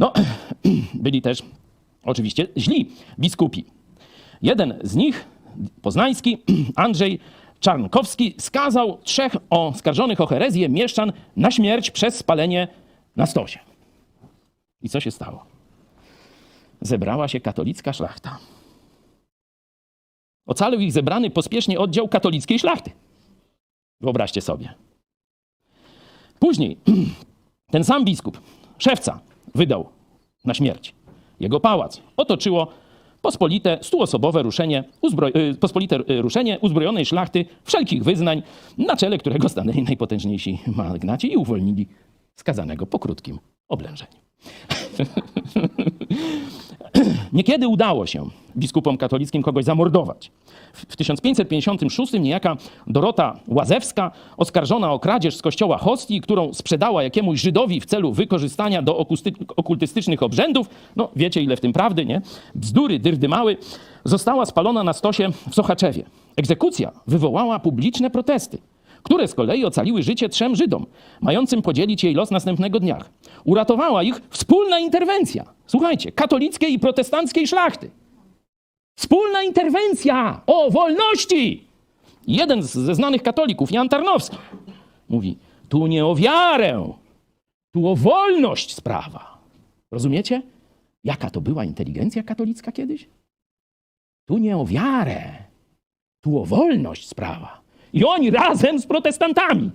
No, byli też oczywiście źli biskupi. Jeden z nich, poznański, Andrzej Czarnkowski, skazał trzech oskarżonych o herezję mieszczan na śmierć przez spalenie na stosie. I co się stało? Zebrała się katolicka szlachta. Ocalił ich zebrany pospiesznie oddział katolickiej szlachty. Wyobraźcie sobie. Później ten sam biskup, szewca, wydał na śmierć. Jego pałac otoczyło pospolite stuosobowe ruszenie, y, pospolite y, ruszenie uzbrojonej szlachty wszelkich wyznań, na czele którego stanęli najpotężniejsi magnaci i uwolnili skazanego po krótkim oblężeniu. Niekiedy udało się biskupom katolickim kogoś zamordować. W 1556 niejaka Dorota Łazewska, oskarżona o kradzież z kościoła hostii, którą sprzedała jakiemuś Żydowi w celu wykorzystania do okultystycznych obrzędów, no wiecie ile w tym prawdy, nie? Bzdury, dyrdymały, została spalona na stosie w Sochaczewie. Egzekucja wywołała publiczne protesty które z kolei ocaliły życie trzem Żydom, mającym podzielić jej los następnego dnia. Uratowała ich wspólna interwencja. Słuchajcie, katolickiej i protestanckiej szlachty. Wspólna interwencja o wolności. Jeden ze znanych katolików, Jan Tarnowski, mówi: Tu nie o wiarę, tu o wolność sprawa. Rozumiecie? Jaka to była inteligencja katolicka kiedyś? Tu nie o wiarę, tu o wolność sprawa. I oni razem z protestantami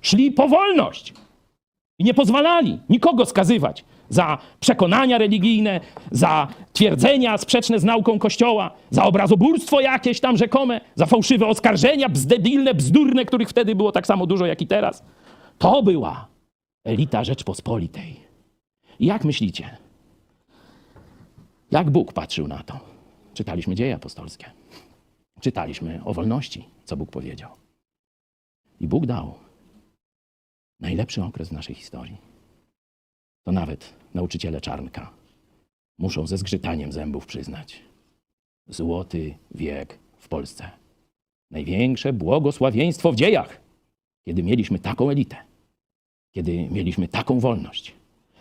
szli po wolność i nie pozwalali nikogo skazywać za przekonania religijne, za twierdzenia sprzeczne z nauką Kościoła, za obrazobórstwo jakieś tam rzekome, za fałszywe oskarżenia bzdebilne, bzdurne, których wtedy było tak samo dużo jak i teraz. To była elita Rzeczpospolitej. I jak myślicie? Jak Bóg patrzył na to? Czytaliśmy dzieje apostolskie. Czytaliśmy o wolności, co Bóg powiedział. I Bóg dał najlepszy okres w naszej historii. To nawet nauczyciele czarnka muszą ze zgrzytaniem zębów przyznać. Złoty wiek w Polsce. Największe błogosławieństwo w dziejach, kiedy mieliśmy taką elitę, kiedy mieliśmy taką wolność,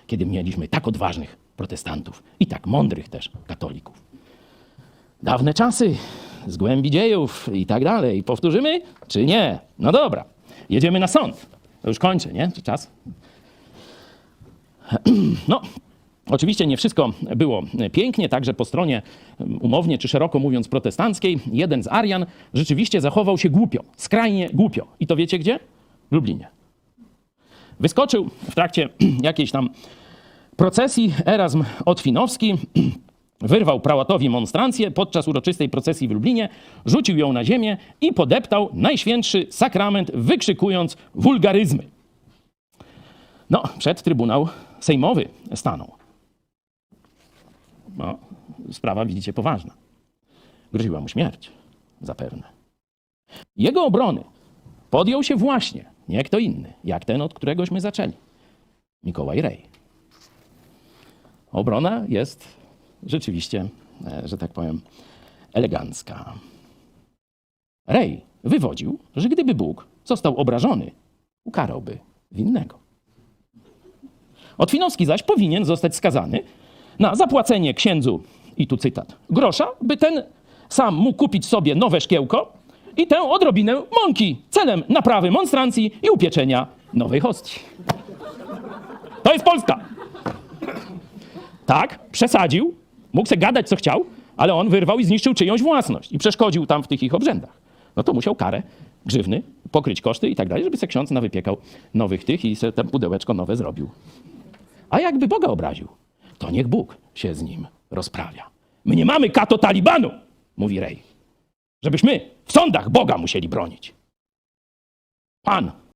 kiedy mieliśmy tak odważnych protestantów i tak mądrych też katolików dawne czasy, z głębi dziejów i tak dalej. Powtórzymy, czy nie? No dobra, jedziemy na sąd. To już kończę, nie? Czy czas? No, oczywiście nie wszystko było pięknie, także po stronie umownie czy szeroko mówiąc protestanckiej, jeden z Arian rzeczywiście zachował się głupio, skrajnie głupio. I to wiecie gdzie? W Lublinie. Wyskoczył w trakcie jakiejś tam procesji Erasm Otwinowski, Wyrwał prałatowi monstrancję podczas uroczystej procesji w Lublinie, rzucił ją na ziemię i podeptał najświętszy sakrament, wykrzykując wulgaryzmy. No, przed Trybunał Sejmowy stanął. No, sprawa, widzicie, poważna. Groziła mu śmierć, zapewne. Jego obrony podjął się właśnie nie kto inny, jak ten, od któregośmy zaczęli. Mikołaj Rej. Obrona jest rzeczywiście, e, że tak powiem, elegancka. Rej wywodził, że gdyby Bóg został obrażony, ukarałby winnego. Otwinowski zaś powinien zostać skazany na zapłacenie księdzu, i tu cytat, grosza, by ten sam mógł kupić sobie nowe szkiełko i tę odrobinę mąki celem naprawy monstrancji i upieczenia nowej hostii. To jest Polska. Tak, przesadził, mógł se gadać co chciał, ale on wyrwał i zniszczył czyjąś własność i przeszkodził tam w tych ich obrzędach. No to musiał karę, grzywny, pokryć koszty i tak dalej, żeby se ksiądz nawypiekał nowych tych i se tam pudełeczko nowe zrobił. A jakby Boga obraził, to niech Bóg się z nim rozprawia. My nie mamy kato talibanu, mówi Rej, żebyśmy w sądach Boga musieli bronić. Pan